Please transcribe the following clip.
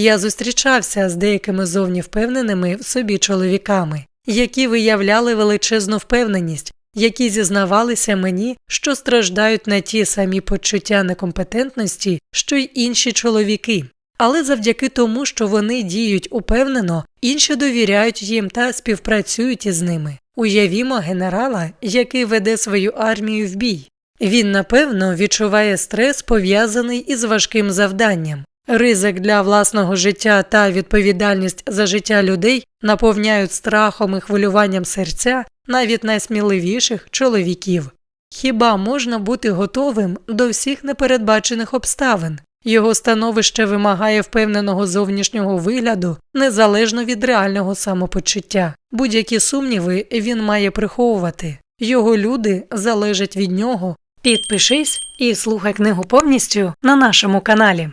Я зустрічався з деякими зовні впевненими в собі чоловіками, які виявляли величезну впевненість, які зізнавалися мені, що страждають на ті самі почуття некомпетентності, що й інші чоловіки. Але завдяки тому, що вони діють упевнено, інші довіряють їм та співпрацюють із ними. Уявімо генерала, який веде свою армію в бій. Він, напевно, відчуває стрес, пов'язаний із важким завданням. Ризик для власного життя та відповідальність за життя людей наповняють страхом і хвилюванням серця навіть найсміливіших чоловіків. Хіба можна бути готовим до всіх непередбачених обставин? Його становище вимагає впевненого зовнішнього вигляду незалежно від реального самопочуття. Будь-які сумніви він має приховувати. Його люди залежать від нього. Підпишись і слухай книгу повністю на нашому каналі.